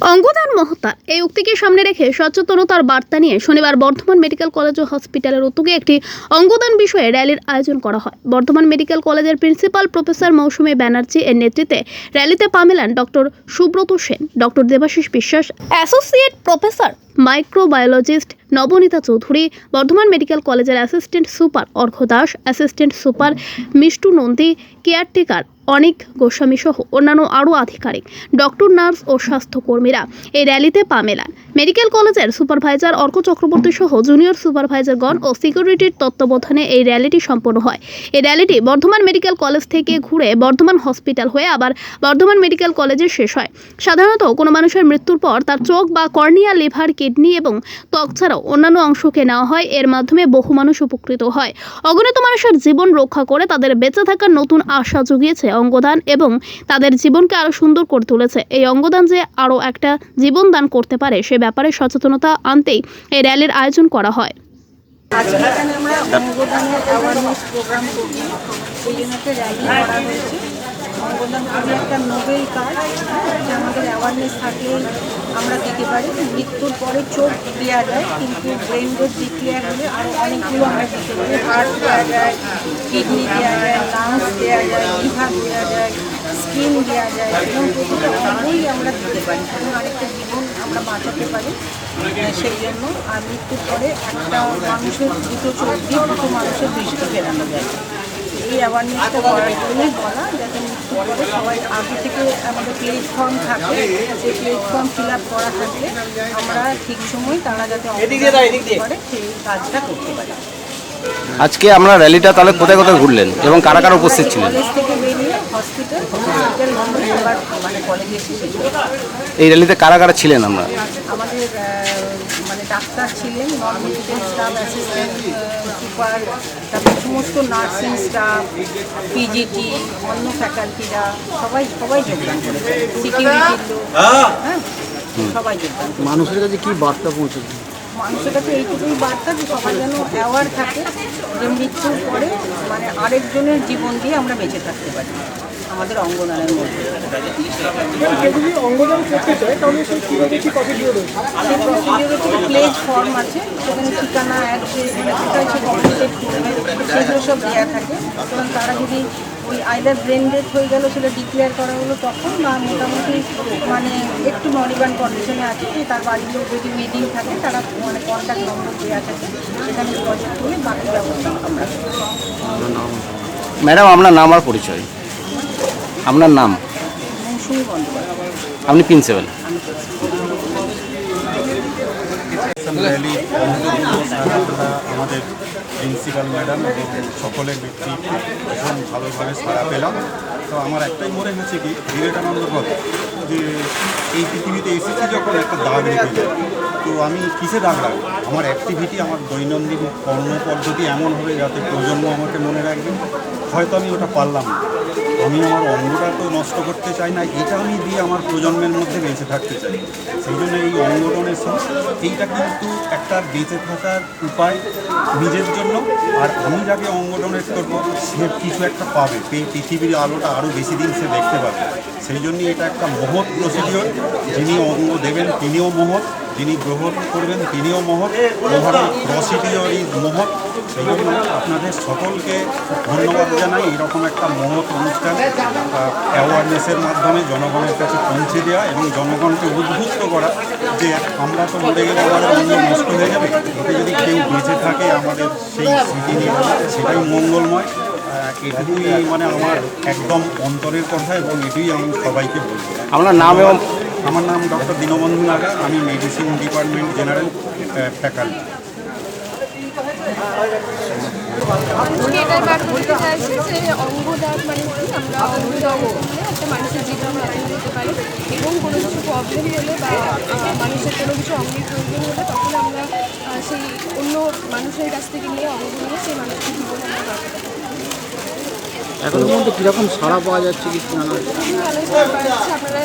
অঙ্গদান মহত্তা এই উক্তিকে সামনে রেখে সচেতনতার বার্তা নিয়ে শনিবার বর্ধমান মেডিকেল কলেজ ও হসপিটালের উদ্যোগে একটি অঙ্গদান বিষয়ে র্যালির আয়োজন করা হয়। বর্ধমান মেডিকেল কলেজের প্রিন্সিপাল প্রফেসর মৌসুমী ব্যানার্জি এর নেতৃত্বে র্যালিতে পা মেলান doctor Subrata Sen, doctor Debashis Biswas, associate professor microbiologist Nabanita Chowdhury, Bardhaman medical কলেজের assistant super Argha Das, assistant super Mishtu Nandi, caretaker Anik Goswami সহ অন্যান্য আরও আধিকারিক ডক্টর নার্স ও স্বাস্থ্যকর্মীরা এই র্যালিতে পা মেলান। মেডিকেল কলেজের সুপারভাইজার অর্ক চক্রবর্তী সহ জুনিয়র সুপারভাইজারগণ ও সিকিউরিটির তত্ত্বাবধানে এই র্যালিটি সম্পন্ন হয়। এই র্যালিটি বর্ধমান মেডিকেল কলেজ থেকে ঘুরে বর্ধমান হসপিটাল হয়ে আবার বর্ধমান মেডিকেল কলেজে শেষ হয়। সাধারণত কোনো মানুষের মৃত্যুর পর তার চোখ বা কর্নিয়া, লিভার, কিডনি এবং ত্বক ছাড়াও অন্যান্য অংশকে নেওয়া হয়। এর মাধ্যমে বহু মানুষ উপকৃত হয়। অগণিত মানুষের জীবন রক্ষা করে তাদের বেঁচে থাকার নতুন আশা জুগিয়েছে অঙ্গদান এবং তাদের জীবনকে আরও সুন্দর করে তুলেছে। এই অঙ্গদান যে আরও একটা জীবন দান করতে পারে সে ব্যাপারে সচেতনতা আনতেই এই র্যালির আয়োজন করা হয়। আমরা একটা নোবেল আমাদের আমরা দিতে পারি। মৃত্যুর পরে চোখ দেওয়া যায় কিন্তু ব্রেন হলে আরও অনেকগুলো আমরা দিতে পারি। হার্ট দেওয়া যায় কিডনি দেওয়া যায় লাংস দেওয়া যায় লিভার দেওয়া যায় স্কিন দেওয়া যায় এবং প্রতিটা অঙ্গই আমরা দিতে পারি এবং আরেকটা জীবন আমরা বাঁচাতে পারি। সেই জন্য আর মৃত্যুর পরে একটা মানুষের দুটো চোখ দিয়ে দুটো মানুষের দৃষ্টি ফেরানো যায়। এই অ্যাওয়ারনেসটা করার জন্যই বলা যাতে মৃত্যুর পরে সবাই আগে থেকে আমাদের প্ল্যাটফর্ম থাকে সেই প্ল্যাটফর্ম ফিল আপ করা থাকলে আমরা ঠিক সময় তারা যাতে পারে সেই কাজটা করতে পারি। আজকে আমরা র্যালিটা তাহলে কোথায় কোথায় ঘুরলেন এবং কারা কারা উপস্থিত ছিলেন? হসপিটাল হসপিটাল বন্ধ মানে কলেজে এসে এই র্যালিতে কারা কারা ছিলেন আমরা? আমাদের মানে ডাক্তার ছিলেন non medical staff assistant super তারপর সমস্ত নার্সিং স্টাফ পিজিটি অন্য ফ্যাকাল্টিরা সবাই সবাই যোগদান করেছে। সিকিউরিটির লোক হ্যাঁ? সবাই যোগদান মানুষের কাছে কি বার্তা পৌঁছেছে? মানুষের কাছে এইটুকুই বার্তা যে সবাই যেন অ্যাওয়ার থাকে যে মৃত্যুর পরে মানে আরেকজনের জীবন দিয়ে আমরা বেঁচে থাকতে পারি। আমাদের অঙ্গদানের মধ্যে। সেই প্রসিডিওরে প্লেজ ফর্ম আছে সেখানে ঠিকানা অ্যাড্রেস হচ্ছে সেগুলো সব দেওয়া থাকে। এবং তারা যদি ওই আইদার ব্রেন ডেথ হয়ে গেল সেটা ডিক্লেয়ার করা হলো তখন বা মোটামুটি মানে একটু মরিবান কন্ডিশনে আছে যে তার বাড়ির লোক যদি ওয়েডিং থাকে তারা মানে কন্ট্যাক্ট নম্বর দেওয়া থাকে সেখানে যোগাযোগ করে বাকি ব্যবস্থা আমরা ম্যাডাম আপনার নাম আর পরিচয়? আপনার নাম? আপনি প্রিন্সিপাল আমাদের প্রিন্সিপাল ম্যাডাম এবং সকলের ব্যক্তি ভীষণ ভালোভাবে সাড়া পেলাম। তো আমার একটাই মনে হয়েছে কি, বিবেকানন্দ কথা যে এই পৃথিবীতে এসেছি যখন একটা দাগ রেখে যায় তো আমি কিসে দাগ রাখব? আমার অ্যাক্টিভিটি আমার দৈনন্দিন কর্ম পদ্ধতি এমন হবে যাতে প্রজন্ম আমাকে মনে রাখবে। হয়তো আমি ওটা পারলাম না। আমি আমার অঙ্গটা তো নষ্ট করতে চাই না, এটা আমি দিয়ে আমার প্রজন্মের মধ্যে বেঁচে থাকতে চাই। সেই জন্য এই অঙ্গ ডোনেশন এইটা কিন্তু একটা বেঁচে থাকার উপায় নিজের জন্য। আর আমি যাকে অঙ্গ ডোনেট করব, সে কিছু একটা পাবে। পেয়ে পৃথিবীর আলোটা আরও বেশি দিন সে দেখতে পাবে। সেই জন্য এটা একটা মহৎ প্রসিডিওর যিনি অঙ্গ দেবেন, তিনিও মহৎ। যিনি গ্রহণ করবেন, তিনিও মহৎ। ওভারঅল প্রসিডিওর ইজ মহৎ। সেই জন্য আপনাদের সকলকে ধন্যবাদ জানাই। এরকম একটা মহৎ অনুষ্ঠান অ্যাওয়ারনেসের মাধ্যমে জনগণের কাছে পৌঁছে দেওয়া এবং জনগণকে উদ্বুদ্ধ করা। যে আমরা তো মরে গেলে আমাদের অঙ্গ নষ্ট হয়ে যাবে। এতে যদি কেউ বেঁচে থাকে আমাদের সেই স্মৃতি নিয়ে, সেটাই মঙ্গলময়। এটুকুই মানে আমার একদম অন্তরের কথা এবং এটুই আমি সবাইকে বলব। আপনার নাম এবং আমার নাম ডক্টর দীনবন্ধু নাগা, আমি মেডিসিন ডিপার্টমেন্ট জেনারেল ফ্যাকাল্টি বলতে মানে আমরা একটা মানুষের এবং কোনো কিছু প্রবলেম হলে মানুষের কোনো কিছু হলে তখন আমরা সেই অন্য মানুষের কাছ থেকে নিয়ে অঙ্গ সেই মানুষের জীবন আমরা পারি এখনও পর্যন্ত কীরকম সাড়া পাওয়া যাচ্ছে কিছু যাচ্ছে আপনারা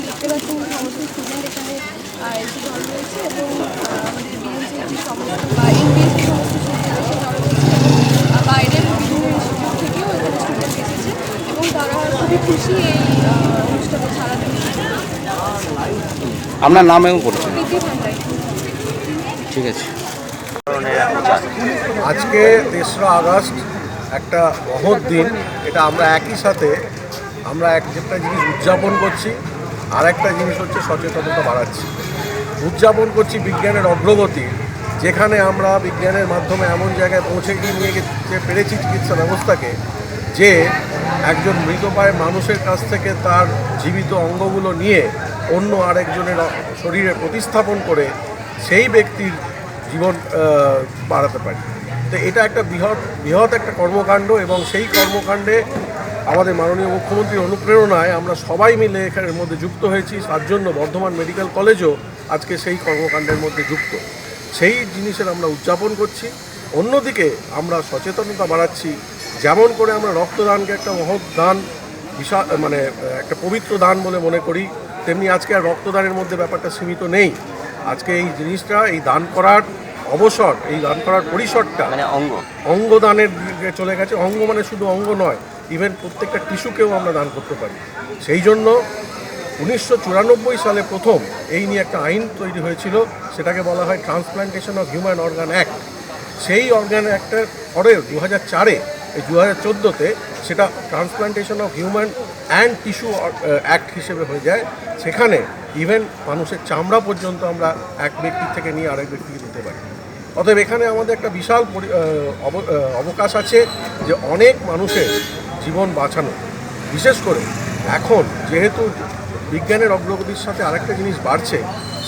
দেখতে পাচ্ছেন সমস্ত স্টুডেন্ট এখানে এসে জড়ো রয়েছে এবং আমাদের বিএনসির সমস্ত বা এনবিএস সমস্ত স্টুডেন্ট এসে জড়ো রয়েছে বাইরের বিভিন্ন ইনস্টিটিউট থেকেও এখানে স্টুডেন্ট এসেছে এবং তারা খুবই খুশি এই অনুষ্ঠানে সারা দিন আপনার নাম এবং পরিচয় ঠিক আছে। আজকে তেসরা আগস্ট একটা মহৎ দিন, এটা আমরা একই সাথে আমরা এক একটা জিনিস উদযাপন করছি আর একটা জিনিস হচ্ছে সচেতনতা বাড়াচ্ছি। উদযাপন করছি বিজ্ঞানের অগ্রগতি, যেখানে আমরা বিজ্ঞানের মাধ্যমে এমন জায়গায় পৌঁছে গিয়ে নিয়ে যেতে পেরেছি চিকিৎসা ব্যবস্থাকে, যে একজন মৃতপ্রায় মানুষের কাছ থেকে তার জীবিত অঙ্গগুলো নিয়ে অন্য আরেকজনের শরীরে প্রতিস্থাপন করে সেই ব্যক্তির জীবন বাড়াতে পারি। তো এটা একটা বৃহৎ বৃহৎ একটা কর্মকাণ্ড এবং সেই কর্মকাণ্ডে আমাদের মাননীয় মুখ্যমন্ত্রীর অনুপ্রেরণায় আমরা সবাই মিলে এখানের মধ্যে যুক্ত হয়েছি। তার জন্য বর্ধমান মেডিকেল কলেজও আজকে সেই কর্মকাণ্ডের মধ্যে যুক্ত। সেই জিনিসের আমরা উদযাপন করছি। অন্যদিকে আমরা সচেতনতা বাড়াচ্ছি। যেমন করে আমরা রক্তদানকে একটা মহৎ দান বিশাল মানে একটা পবিত্র দান বলে মনে করি, তেমনি আজকে আর রক্তদানের মধ্যে ব্যাপারটা সীমিত নেই। আজকে এই জিনিসটা, এই দান করার অবসর এই দান করার পরিসরটা। মানে অঙ্গ। অঙ্গদানের চলে গেছে। অঙ্গ মানে শুধু অঙ্গ নয় ইভেন প্রত্যেকটা টিস্যুকেও আমরা দান করতে পারি। সেই জন্য উনিশশো চুরানব্বই সালে প্রথম এই নিয়ে একটা আইন তৈরি হয়েছিল সেটাকে বলা হয় transplantation of human organ act সেই অর্গান অ্যাক্টের পরে দু হাজার চারে এই দু হাজার চোদ্দোতে সেটা transplantation of human and tissue act হিসেবে হয়ে যায়। সেখানে ইভেন মানুষের চামড়া পর্যন্ত আমরা এক ব্যক্তির থেকে নিয়ে আরেক ব্যক্তিকে দিতে পারি। অতএব এখানে আমাদের একটা বিশাল অবকাশ আছে যে অনেক মানুষের জীবন বাঁচানো। বিশেষ করে এখন যেহেতু বিজ্ঞানের অগ্রগতির সাথে আরেকটা জিনিস বাড়ছে,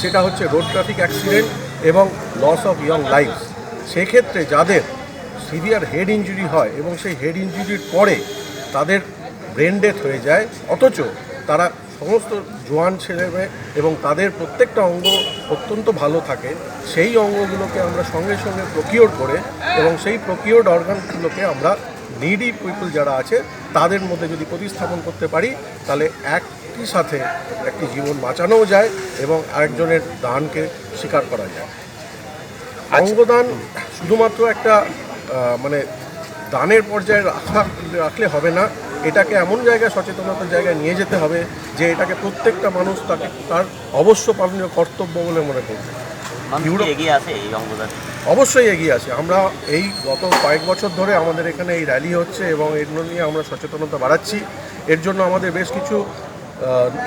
সেটা হচ্ছে রোড ট্রাফিক অ্যাক্সিডেন্ট এবং লস অফ ইয়ং লাইফ সেক্ষেত্রে যাদের সিভিয়ার হেড ইঞ্জুরি হয় এবং সেই হেড ইঞ্জুরির পরে তাদের ব্রেন ডেথ হয়ে যায়, অথচ তারা সমস্ত জোয়ান ছেলেমেয়ে এবং তাদের প্রত্যেকটা অঙ্গ অত্যন্ত ভালো থাকে, সেই অঙ্গগুলোকে আমরা সঙ্গে সঙ্গে প্রকিওর করে এবং সেই প্রকিওর্ড অর্গানগুলোকে আমরা নিডি পিপল যারা আছে, তাদের মধ্যে যদি প্রতিস্থাপন করতে পারি, তাহলে একই সাথে একটি জীবন বাঁচানোও যায় এবং আরেকজনের দানকে স্বীকার করা যায়। অঙ্গদান শুধুমাত্র একটা মানে দানের পর্যায়ে রাখা, রাখলে হবে না এটাকে এমন জায়গায় সচেতনতার জায়গায় নিয়ে যেতে হবে যে এটাকে প্রত্যেকটা মানুষ তাকে তার অবশ্য পালনীয় কর্তব্য বলে মনে করবে। অবশ্যই এগিয়ে আসে আমরা এই গত কয়েক বছর ধরে আমাদের এখানে এই র্যালি হচ্ছে এবং এগুলো নিয়ে আমরা সচেতনতা বাড়াচ্ছি। এর জন্য আমাদের বেশ কিছু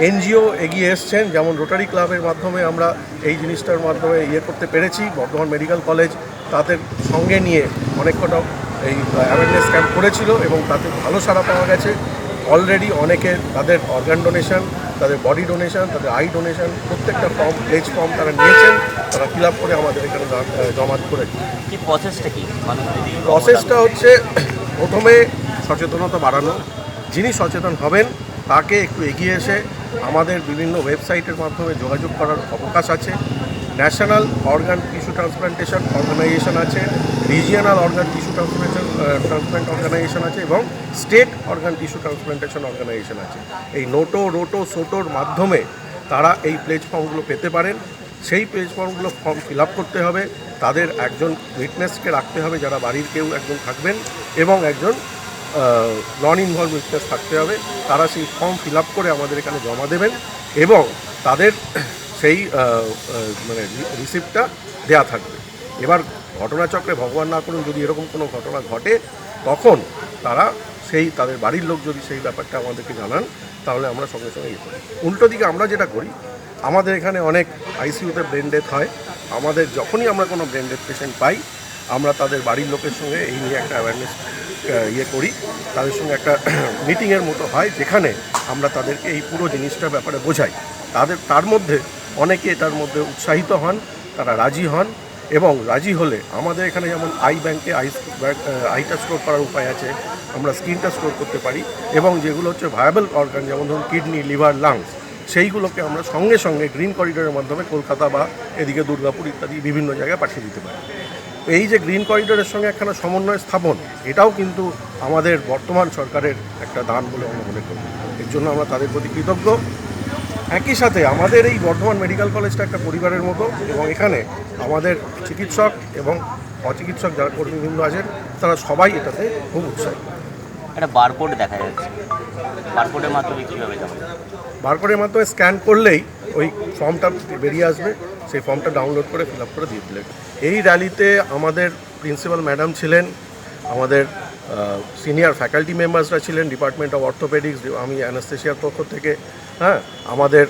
এনজিও এগিয়ে এসছেন যেমন রোটারি ক্লাবের মাধ্যমে আমরা এই জিনিসটার মাধ্যমে ইয়ে করতে পেরেছি। বর্ধমান মেডিকেল কলেজ তাদের সঙ্গে নিয়ে অনেক কটা এই অ্যাওয়ারনেস ক্যাম্প করেছিল এবং তাতে ভালো সাড়া পাওয়া গেছে। অলরেডি অনেকে তাদের অর্গান ডোনেশন তাদের বডি ডোনেশন তাদের আই ডোনেশন প্রত্যেকটা ফর্ম প্লেজ ফর্ম তারা নিয়েছেন তারা ফিল আপ করে আমাদের এখানে জমা- করে কি প্রসেসটা কি? প্রসেসটা হচ্ছে প্রথমে সচেতনতা বাড়ানো। যিনি সচেতন হবেন তাকে একটু এগিয়ে এসে আমাদের বিভিন্ন ওয়েবসাইটের মাধ্যমে যোগাযোগ করার অবকাশ আছে। ন্যাশনাল অর্গান ট্রান্সপ্লান্টেশন অর্গানাইজেশন আছে regional organ tissue transplantation transplant organisation আছে এবং state organ tissue transplantation organisation আছে। এই নোটো, রোটো, সোটোর মাধ্যমে তারা এই প্লেজ ফর্মগুলো পেতে পারেন। সেই পেজ ফর্মগুলো ফর্ম ফিল করতে হবে। তাদের একজন উইটনেসকে রাখতে হবে, যারা বাড়ির কেউ একজন থাকবেন এবং একজন নন ইনভলভ উইটনেস থাকতে হবে। তারা সেই ফর্ম ফিল করে আমাদের এখানে জমা দেবেন এবং তাদের সেই মানে রিসিপ্টটা দেয়া থাকবে। এবার ঘটনাচক্রে ভগবান না করুন যদি এরকম কোনো ঘটনা ঘটে, তখন তারা সেই, তাদের বাড়ির লোক যদি সেই ব্যাপারটা আমাদেরকে জানান, তাহলে আমরা সঙ্গে সঙ্গে ইয়ে করি। উল্টো দিকে আমরা যেটা করি, আমাদের এখানে অনেক আইসিইউতে ব্রেন ডেথ হয়। আমাদের যখনই আমরা কোনো ব্রেন ডেথ পেশেন্ট পাই, আমরা তাদের বাড়ির লোকের সঙ্গে এই নিয়ে একটা অ্যাওয়ারনেস ইয়ে করি। তাদের সঙ্গে একটা মিটিংয়ের মতো হয়, যেখানে আমরা তাদেরকে এই পুরো জিনিসটার ব্যাপারে বোঝাই। তাদের, তার মধ্যে অনেকে তার মধ্যে উৎসাহিত হন, তারা রাজি হন এবং রাজি হলে আমাদের এখানে যেমন আই ব্যাংকে আই আইটা স্টোর করার উপায় আছে, আমরা স্কিনটা স্টোর করতে পারি এবং যেগুলো হচ্ছে ভায়াবল অর্গান, যেমন ধরুন কিডনি, লিভার, লাংস, সেইগুলোকে আমরা সঙ্গে সঙ্গে গ্রিন করিডোরের মাধ্যমে কলকাতা বা এদিকে দুর্গাপুর ইত্যাদি বিভিন্ন জায়গায় পাঠিয়ে দিতে পারি। এই যে গ্রিন করিডোরের সঙ্গে একখানা সমন্বয় স্থাপন, এটাও কিন্তু আমাদের বর্তমান সরকারের একটা দান বলে আমরা মনে করি। এর জন্য আমরা তাদের প্রতি কৃতজ্ঞ। একই সাথে আমাদের এই বর্ধমান মেডিকেল কলেজটা একটা পরিবারের মতো এবং এখানে আমাদের চিকিৎসক এবং অচিকিৎসক যারা কর্মীবৃন্দ আছেন তারা সবাই এটাতে খুব উৎসাহী। একটা বারকোড দেখা যাচ্ছে। বারকোডের মাধ্যমে কীভাবে যাবে? বারকোডের মাধ্যমে স্ক্যান করলেই ওই ফর্মটা বেরিয়ে আসবে সেই ফর্মটা ডাউনলোড করে ফিল আপ করে দিয়ে দিলেন। এই র্যালিতে আমাদের প্রিন্সিপাল ম্যাডাম ছিলেন আমাদের সিনিয়র ফ্যাকাল্টি মেম্বার্সরা ছিলেন ডিপার্টমেন্ট অফ অর্থোপেডিক্স আমি অ্যানাস্থেশিয়ার পক্ষ থেকে হ্যাঁ আমাদের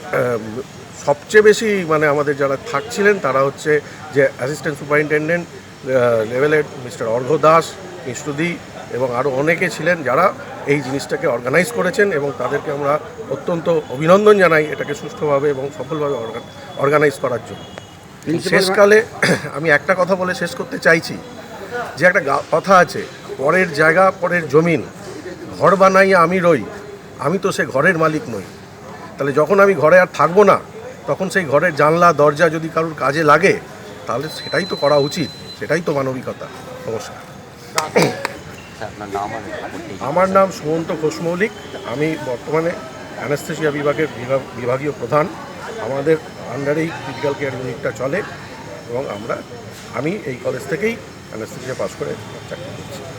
সবচেয়ে বেশি মানে আমাদের যারা থাকছিলেন তারা হচ্ছে যে অ্যাসিস্ট্যান্ট সুপারিনটেন্ডেন্ট লেভেলের মিস্টার অর্ঘ দাস মিষ্টুদি এবং আরও অনেকে ছিলেন যারা এই জিনিসটাকে অর্গানাইজ করেছেন এবং তাদেরকে আমরা অত্যন্ত অভিনন্দন জানাই এটাকে সুষ্ঠুভাবে এবং সফলভাবে অর্গানাইজ করার জন্য। শেষকালে আমি একটা কথা বলে শেষ করতে চাইছি যে একটা গা- কথা আছে পরের জায়গা পরের জমিন ঘর বানাইয়া আমি রই আমি তো সে ঘরের মালিক নই। তাহলে যখন আমি ঘরে আর থাকব না, তখন সেই ঘরের জানলা, দরজা যদি কারোর কাজে লাগে, তাহলে সেটাই তো করা উচিত, সেটাই তো মানবিকতা। নমস্কার। আমার নাম সুমন্ত ঘোষ মৌলিক, আমি বর্তমানে অ্যানাস্থেসিয়া বিভাগের বিভাগ বিভাগীয় প্রধান। আমাদের আন্ডারেই ক্রিটিক্যাল কেয়ার ইউনিটটা চলে এবং আমরা, আমি এই কলেজ থেকেই অ্যানাস্থেসিয়া পাস করে চাকরি করছি।